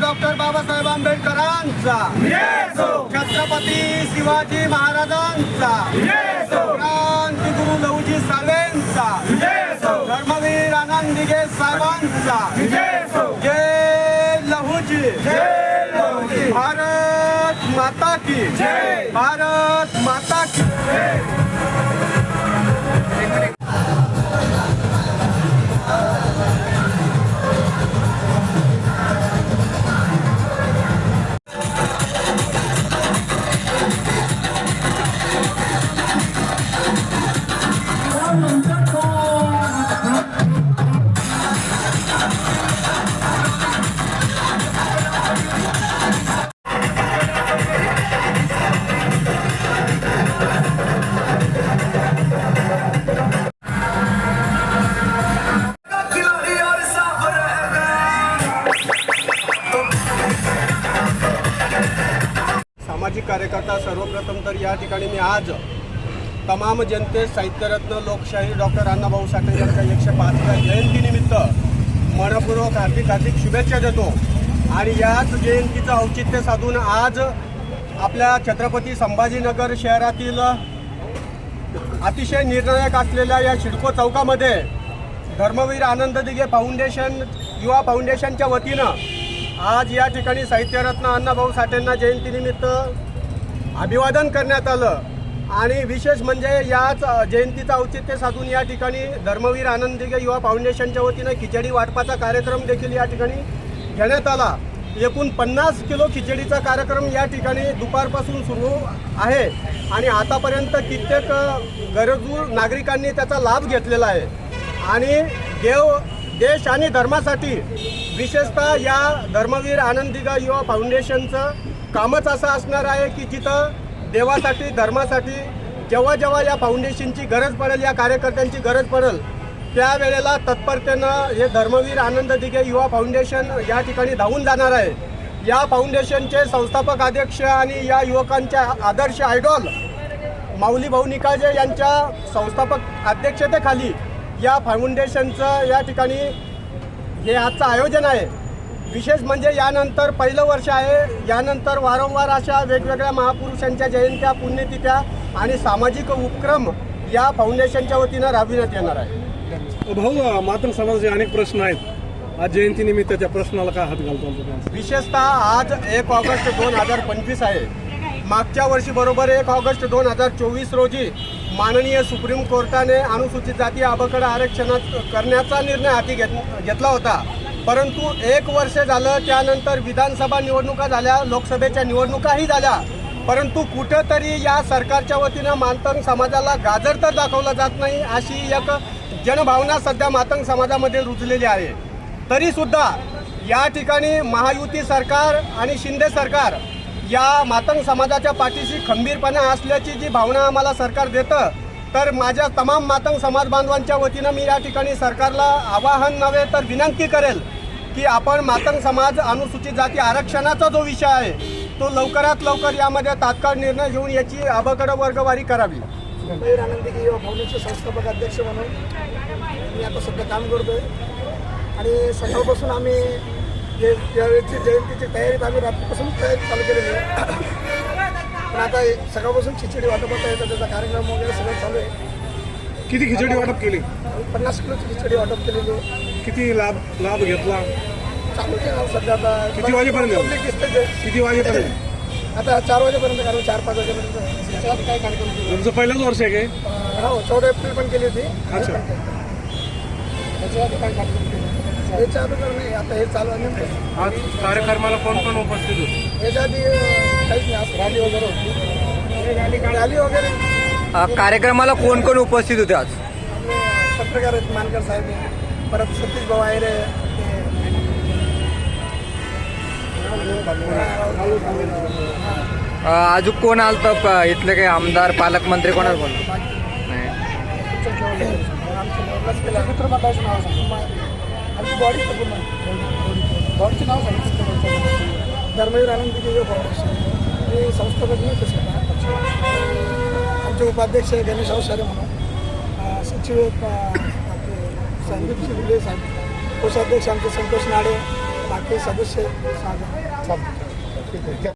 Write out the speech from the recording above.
Doctor Babasaheb आंबेडकरांचा. छत्रपती शिवाजी महाराजांचा. लहुजी साळवेंचा धर्मवीर आनंद दिघे साहेबांचा जय लहुजी. भारत माता की. भारत माता की. सामाजिक कार्यकर्ता सर्वप्रथम तर या ठिकाणी मी आज तमाम जनते साहित्यरत्न लोकशाही डॉक्टर अण्णाभाऊ साठे यांच्या एकशे पाचव्या जयंतीनिमित्त मनपूर्वक हार्दिक हार्दिक शुभेच्छा देतो. आणि याच जयंतीचं औचित्य साधून आज आपल्या छत्रपती संभाजीनगर शहरातील अतिशय निर्णायक असलेल्या या शिडको चौकामध्ये धर्मवीर आनंद दिघे फाउंडेशन युवा फाउंडेशनच्या वतीनं आज या ठिकाणी साहित्यरत्न अण्णाभाऊ साठेंना जयंतीनिमित्त अभिवादन करण्यात आलं. आणि विशेष म्हणजे याच जयंतीचं औचित्य साधून या ठिकाणी धर्मवीर आनंद युवा फाउंडेशनच्या वतीनं खिचडी वाटपाचा कार्यक्रम देखील या ठिकाणी घेण्यात आला. एकूण पन्नास किलो खिचडीचा कार्यक्रम या ठिकाणी दुपारपासून सुरू आहे. आणि आतापर्यंत कित्येक गरजू नागरिकांनी त्याचा लाभ घेतलेला आहे. आणि देव देश आणि धर्मासाठी विशेषतः या धर्मवीर आनंदिगा युवा फाउंडेशनचं कामच असं असणार आहे की जिथं देवासाठी धर्मासाठी जेव्हा जेव्हा या फाउंडेशनची गरज पडेल या कार्यकर्त्यांची गरज पडेल त्यावेळेला तत्परतेनं हे धर्मवीर आनंद दिघे युवा फाउंडेशन या ठिकाणी धावून जाणार आहे. या फाउंडेशनचे संस्थापक अध्यक्ष आणि या युवकांच्या आदर्श आयडॉल माऊली भाऊ निकाजे यांच्या संस्थापक अध्यक्षतेखाली या फाउंडेशनचं या ठिकाणी हे आजचं आयोजन आहे. विशेष म्हणजे यानंतर पहिलं वर्ष आहे. यानंतर वारंवार अशा वेगवेगळ्या महापुरुषांच्या जयंत्या पुण्यतिथ्या आणि सामाजिक उपक्रम या फाउंडेशनच्या वतीनं राबविण्यात येणार आहे. भाऊ मातंग समाजाचे अनेक प्रश्न आहेत. आज जयंतीनिमित्त त्या प्रश्नाला काय हात घालतो विशेषतः आज एक ऑगस्ट दोन हजार पंचवीस आहे. मागच्या वर्षी बरोबर एक ऑगस्ट दोन हजार चोवीस रोजी माननीय सुप्रीम कोर्टाने अनुसूचित जाती अबकड आरक्षणात करण्याचा निर्णय हाती घेत घेतला होता. परंतु एक वर्ष झालं त्यानंतर विधानसभा निवडणुका झाल्या लोकसभेच्या निवडणुकाही झाल्या. परंतु कुठंतरी या सरकारच्या वतीनं मातंग समाजाला गाजर तर दाखवलं जात नाही अशी एक जनभावना सध्या मातंग समाजामध्ये रुजलेली आहे. तरीसुद्धा या ठिकाणी महायुती सरकार आणि शिंदे सरकार या मातंग समाजाच्या पाठीशी खंबीरपणा असल्याची जी भावना आम्हाला सरकार देतं तर माझ्या तमाम मातंग समाज बांधवांच्या वतीनं मी या ठिकाणी सरकारला आवाहन नव्हे तर विनंती करेल की आपण मातंग समाज अनुसूचित जाती आरक्षणाचा जो विषय आहे तो लवकरात लवकर यामध्ये तात्काळ निर्णय घेऊन याची अबकड वर्गवारी करावी. धर्मवीर आनंदी युवा फाउंडेशनचे संस्थापक अध्यक्ष म्हणून मी आता सध्या काम करतोय. आणि सकाळपासून आम्ही यावेळीची जयंतीची तयारीत आम्ही रात्रीपासून तयारी चालू केलेली आहे. पण आता सकाळपासून खिचडी वाटप होत आहे तर त्याचा कार्यक्रम वगैरे सगळं चालू आहे. किती खिचडी वाटप केली? पन्नास किलोची खिचडी वाटप केलेली. आहे किती लाभ लाभ घेतला? चालू आहे सध्या आता. किती वाजेपर्यंत? ते. किती वाजेपर्यंत? आता चार वाजेपर्यंत कारण चार पाच वाजेपर्यंत. काय कार्यक्रम केले? तुमचं पहिलंच वर्ष आहे काय? हो चौदा एप्रिल पण केली होती. अच्छा. त्याच्या आधी काय कार्यक्रम केले? नाही आता हे चालू आहे. नेमकं आज कार्यक्रमाला कोण कोण उपस्थित होते? याच्या आधी अं, काहीच नाही आज रॅली वगैरे होती. रॅली वगैरे. अ, कार्यक्रमाला कोण कोण उपस्थित होते आज? पत्रकार आहेत मानकर साहेब आहे. परत सतीश भाऊ आहे रे. अ, अजून कोण आलं तर इथले काही आमदार पालकमंत्री कोणाला बोल नाही. धर्मवीर आनंद दिगे फाउंडेशन हे संस्थापक तसे आमचे उपाध्यक्ष गणेश अवसारे म्हणून. सचिव संदीप शिंदे साहेब. कोषाध्यक्ष आमचे संतोष नाडे बाकी सदस्य साहेब